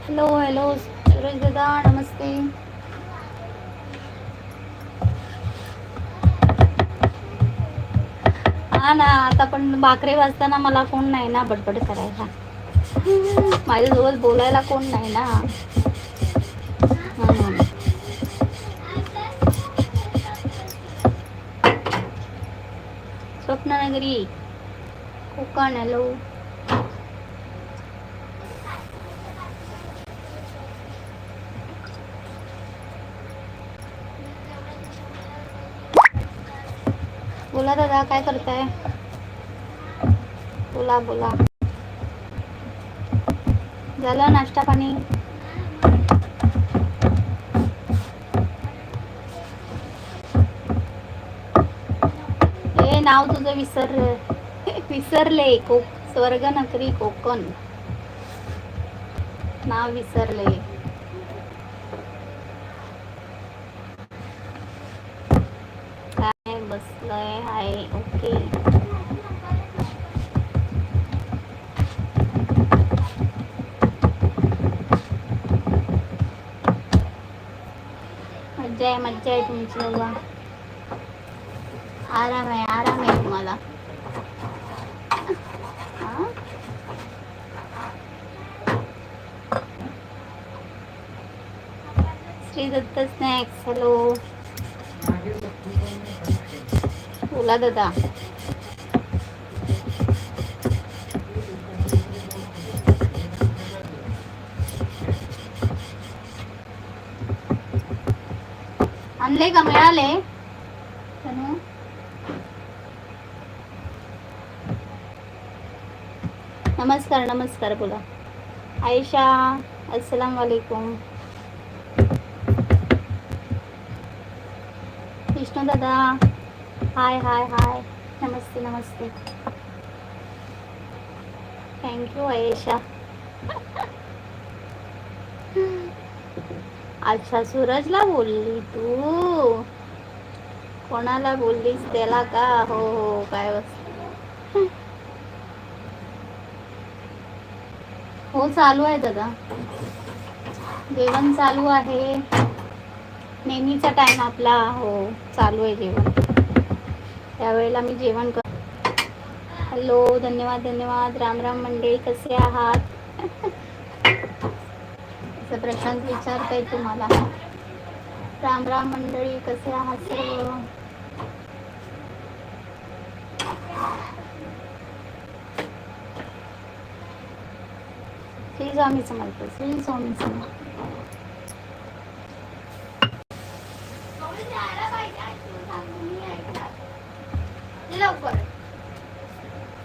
Hello hello Suresh Dada नमस्ते हा ना आता पण भाकरी वाजताना मला कोण नाही ना बडबड करायला. माझ्यासोबत बोलायला कोण नाही ना. स्वप्ननगरी. कोकण हॅलो बोला दादा काय करताय? बोला बोला. झालं नाश्ता पाणी? हे नाव तुझं विसर विसरले कोक स्वर्ग नगरी कोकण. नाव विसरले काय बसलंय आहे ओके. मज्जा आहे मज्जा आहे तुमची बाबा. आराम आहे आराम आहे तुम्हाला. हा? श्री दत्त स्नॅक्स हॅलो बोला दादा आणले का मिळाले तनू? नमस्कार नमस्कार बोला आयशा अस्सलाम वालेकुम विष्णू दादा हाय हाय हाय नमस्ते नमस्ते थँक्यू आयशा अच्छा सूरजला बोलली तू? कोणाला बोललीस त्याला का? हो हो काय बस हो चालू आहे दादा. जेवण चालू आहे. नेहमीचा टाइम आपला. हो चालू आहे जेवण. त्यावेळेला मी जेवण कर हॅलो धन्यवाद धन्यवाद. राम राम मंडळी कसे आहात? असं प्रशांत विचारताय तुम्हाला. राम राम मंडळी कसे आहात सर्व? श्री स्वामी समर्थ श्री स्वामी समर्थ. लवकर.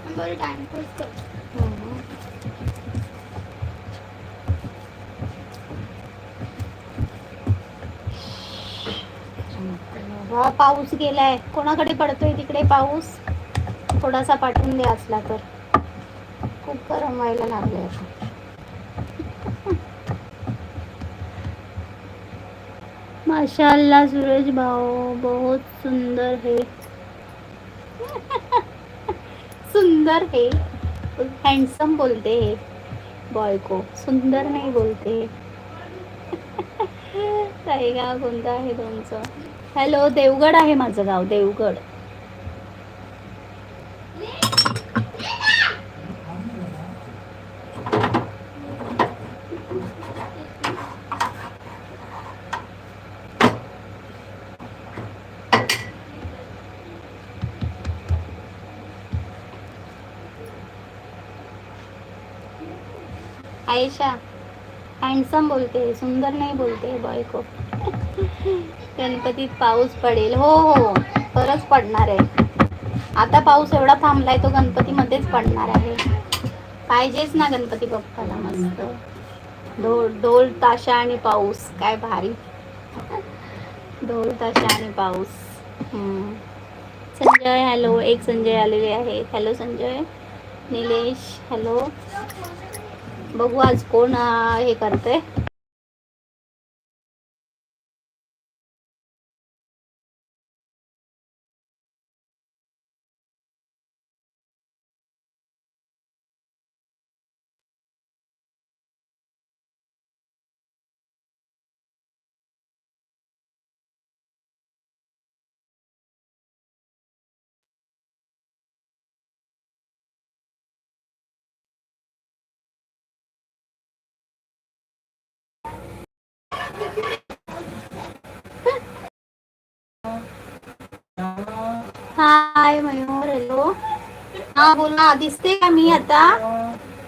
बरं टाइम हा हो, पाऊस गेलाय. कोणाकडे पडतोय तिकडे पाऊस? थोडासा पाठवून द्या असला तर. खूप गरम व्हायला लागले आता. माशाल्लाह सूरज भाऊ बहुत सुंदर है सुंदर है। हँडसम बोलते हैं। बॉय को सुंदर नाही बोलते काही गाव कोणतं आहे तुमचं. हॅलो देवगड आहे माझं गाव देवगड. आयशा हँडसम बोलते सुंदर नाही बोलते बॉय को. गणपतीत पाऊस पडेल. हो हो खरंच पडणार आहे. आता पाऊस एवढा थांबलाय तो गणपतीमध्येच पडणार आहे. पाहिजेच ना गणपती बाप्पाला मस्त. ढोल ढोल ताशा आणि पाऊस. काय भारी. ढोल ताशा आणि पाऊस. संजय हॅलो एक संजय आलेले आहे. हॅलो संजय. निलेश हॅलो बघू आज कोण हे करते हाय मयूर हॅलो हा बोला दिसते का मी आता?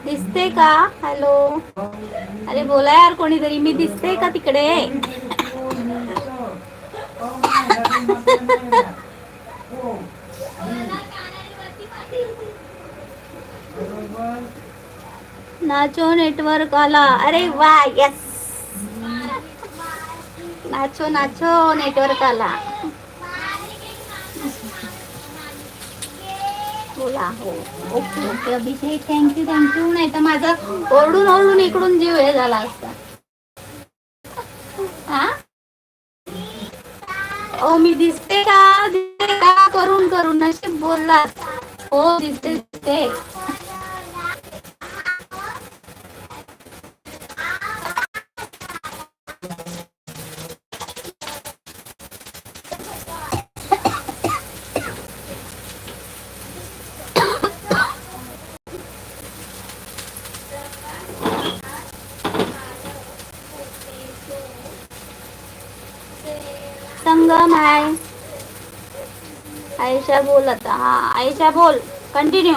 दिसते का? हॅलो अरे बोला यार कोणीतरी. मी दिसते का तिकडे? नाचो नेटवर्क आला अरे वा यस नाचो नाचो नेटवर्क आला. बोला हो. Okay okay Abhishek. Thank you thank you नाही तर माझा ओरडून ओरडून इकडून जीव हे झाला असता. हा? ओ मी दिसते का? दिसते का? करून करून. नशीब बोललात. हो दिसते दिसते. संगम आहे आयशा बोल आता. हा आयशा बोल. कंटिन्यू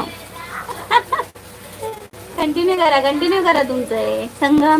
कंटिन्यू करा कंटिन्यू करा तुमचं हे. संगम